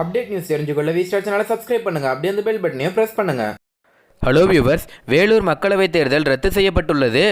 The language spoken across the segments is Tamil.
அப்டேட் நியூஸ் தெரிஞ்சுக்கொள்ள வி ஸ்டார் சேனலை சப்ஸ்கிரைப் பண்ணுங்கள் அப்படியே அந்த பெல் பட்டனையும் ப்ரெஸ் பண்ணுங்கள் ஹலோ வியூவர்ஸ் வேலூர் மக்களவைத் தேர்தல் ரத்து செய்யப்பட்டுள்ளது.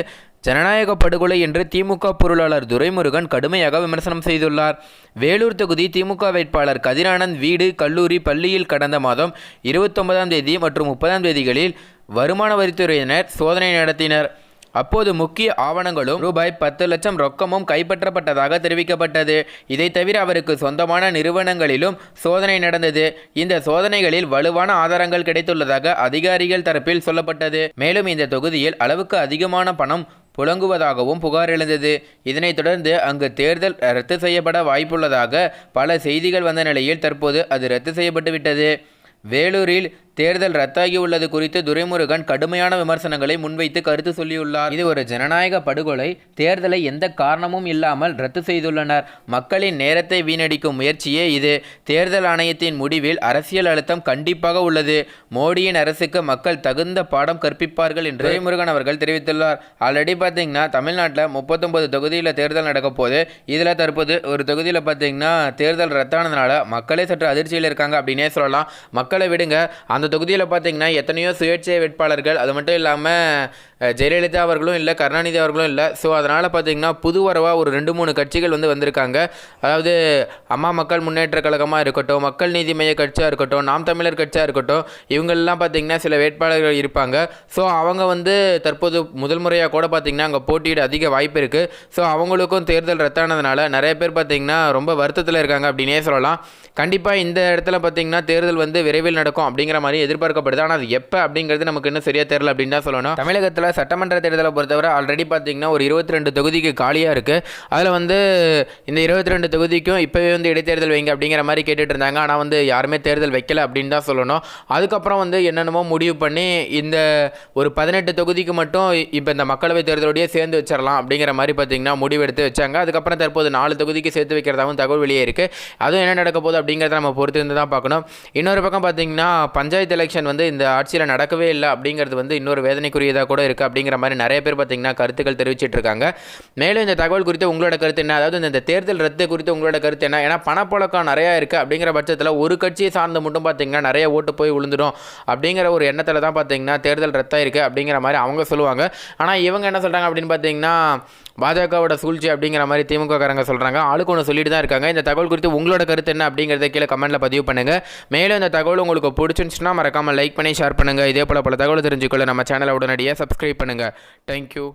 ஜனநாயக படுகொலை என்று திமுக பொருளாளர் துரைமுருகன் கடுமையாக விமர்சனம் செய்துள்ளார். வேலூர் தொகுதி திமுக வேட்பாளர் கதிரானந்த் வீடு கல்லூரி பள்ளியில் கடந்த மாதம் இருபத்தொன்பதாம் தேதி மற்றும் முப்பதாம் தேதிகளில் வருமான வரித்துறையினர் சோதனை நடத்தினர். அப்போது முக்கிய ஆவணங்களும் ரூபாய் பத்து லட்சம் ரொக்கமும் கைப்பற்றப்பட்டதாக தெரிவிக்கப்பட்டது. இதை தவிர அவருக்கு சொந்தமான நிறுவனங்களிலும் சோதனை நடந்தது. இந்த சோதனைகளில் வலுவான ஆதாரங்கள் கிடைத்துள்ளதாக அதிகாரிகள் தரப்பில் சொல்லப்பட்டது. மேலும் இந்த தொகுதியில் அளவுக்கு அதிகமான பணம் புழங்குவதாகவும் புகார் எழுந்தது. இதனைத் தொடர்ந்து அங்கு தேர்தல் ரத்து செய்யப்பட வாய்ப்புள்ளதாக பல செய்திகள் வந்த நிலையில் தற்போது அது ரத்து செய்யப்பட்டு விட்டது வேலூரில் தேர்தல் ரத்தாகியுள்ளது குறித்து துரைமுருகன் கடுமையான விமர்சனங்களை முன்வைத்து கருத்து சொல்லியுள்ளார். இது ஒரு ஜனநாயக படுகொலை. தேர்தலை எந்த காரணமும் இல்லாமல் ரத்து செய்துள்ளனர். மக்களின் நேரத்தை வீணடிக்கும் முயற்சியே இது. தேர்தல் ஆணையத்தின் முடிவில் அரசியல் அழுத்தம் கண்டிப்பாக உள்ளது. மோடியின் அரசுக்கு மக்கள் தகுந்த பாடம் கற்பிப்பார்கள் என்று துரைமுருகன் அவர்கள் தெரிவித்துள்ளார். ஆல்ரெடி பார்த்தீங்கன்னா தமிழ்நாட்டில் முப்பத்தொன்பது தொகுதியில் தேர்தல் நடக்க போது இதில் தற்போது ஒரு தொகுதியில் பார்த்தீங்கன்னா தேர்தல் ரத்தானதுனால மக்களே சற்று அதிர்ச்சியில் இருக்காங்க அப்படின்னே சொல்லலாம். மக்களை விடுங்க. அந்த தொகுதியில் பார்த்தீங்கன்னா எத்தனையோ சுயேட்சை வேட்பாளர்கள் அது மட்டும் இல்லாமல் ஜெயலலிதா அவர்களும் இல்லை கருணாநிதி அவர்களும் இல்லை. ஸோ அதனால் பார்த்தீங்கன்னா புதுவரவாக ஒரு ரெண்டு மூணு கட்சிகள் வந்து வந்திருக்காங்க. அதாவது அம்மா மக்கள் முன்னேற்ற கழகமாக இருக்கட்டும் மக்கள் நீதி மைய கட்சியாக இருக்கட்டும் நாம் தமிழர் கட்சியாக இருக்கட்டும் இவங்கள்லாம் பார்த்தீங்கன்னா சில வேட்பாளர்கள் இருப்பாங்க. ஸோ அவங்க வந்து தற்போது முதல் முறையாக கூட பார்த்தீங்கன்னா அங்கே போட்டியிட அதிக வாய்ப்பு இருக்குது ஸோ அவங்களுக்கும் தேர்தல் ரத்தானதுனால நிறைய பேர் பார்த்தீங்கன்னா ரொம்ப வருத்தத்தில் இருக்காங்க அப்படின்னே சொல்லலாம். கண்டிப்பாக இந்த இடத்துல பார்த்தீங்கன்னா தேர்தல் வந்து விரைவில் நடக்கும் அப்படிங்கிற மாதிரி எதிர்பார்க்கப்படுது. ஆனால் அது எப்போ அப்படிங்கிறது நமக்கு இன்னும் சரியாக தெரியல அப்படின்னு தான் சொல்லணும். தமிழகத்தில் சட்டமன்ற தேர்தலை பொறுத்தவரை ஆல்ரெடி பார்த்திங்கன்னா ஒரு இருபத்தி ரெண்டு தொகுதிக்கு காலியாக இருக்குது அதில் வந்து இந்த இருபத்தி ரெண்டு தொகுதிக்கும் இப்போவே வந்து இடைத்தேர்தல் வைங்க அப்படிங்கிற மாதிரி கேட்டுட்டு இருந்தாங்க. ஆனால் வந்து யாருமே தேர்தல் வைக்கல அப்படின்னு தான் சொல்லணும். அதுக்கப்புறம் வந்து என்னென்னமோ முடிவு பண்ணி இந்த ஒரு பதினெட்டு தொகுதிக்கு மட்டும் இப்போ இந்த மக்களவைத் தேர்தலோடய சேர்ந்து வச்சிடலாம் அப்படிங்கிற மாதிரி பார்த்தீங்கன்னா முடிவெடுத்து வச்சாங்க. அதுக்கப்புறம் தற்போது நாலு தொகுதிக்கு சேர்த்து வைக்கிறதாகவும் தகவல் வெளியே இருக்குது அதுவும் என்ன நடக்க போகுது அப்படிங்கிறத நம்ம பொறுத்து இருந்து தான் பார்க்கணும். இன்னொரு பக்கம் பார்த்திங்கன்னா பஞ்சாயத்து எலெக்ஷன் வந்து இந்த ஆட்சியில் நடக்கவே இல்லை அப்படிங்கிறது வந்து இன்னொரு வேதனைக்குரியதாக கூட இருக்குது. அப்படிங்கிற மாதிரி நிறைய பேர் பார்த்திங்கன்னா கருத்துக்கள் தெரிவிச்சிட்டு இருக்காங்க மேலும் இந்த தகவல் குறித்து உங்களோட கருத்து என்ன? அதாவது இந்த தேர்தல் ரத்து குறித்து உங்களோட கருத்து என்ன? ஏன்னா பணப்புழக்கம் நிறையா இருக்குது அப்படிங்கிற பட்சத்தில் ஒரு கட்சியை சார்ந்து மட்டும் பார்த்தீங்கன்னா நிறைய ஓட்டு போய் விழுந்துடும் அப்படிங்கிற ஒரு எண்ணத்தில் தான் பார்த்தீங்கன்னா தேர்தல் ரத்தாக இருக்குது அப்படிங்கிற மாதிரி அவங்க சொல்லுவாங்க. ஆனால் இவங்க என்ன சொல்கிறாங்க அப்படின்னு பார்த்தீங்கன்னா பாஜகவோட சூழ்ச்சி அப்படிங்கிற மாதிரி திமுககாரங்க சொல்கிறாங்க ஆளுக்கு ஒன்று சொல்லிட்டு தான் இருக்காங்க. இந்த தகவல் குறித்து உங்களோட கருத்து என்ன அப்படிங்கிறத கீழே கமெண்ட்டில் பதிவு பண்ணுங்கள் மேலும் இந்த தகவல் உங்களுக்கு பிடிச்சிருந்துச்சுன்னா மறக்காமல் லைக் பண்ணி ஷேர் பண்ணுங்கள் இதே போல் பல தகவல் தெரிஞ்சுக்கொள்ள நம்ம சேனலை உடனடியாக சப்ஸ்கிரைப் பண்ணுங்கள் தேங்க்யூ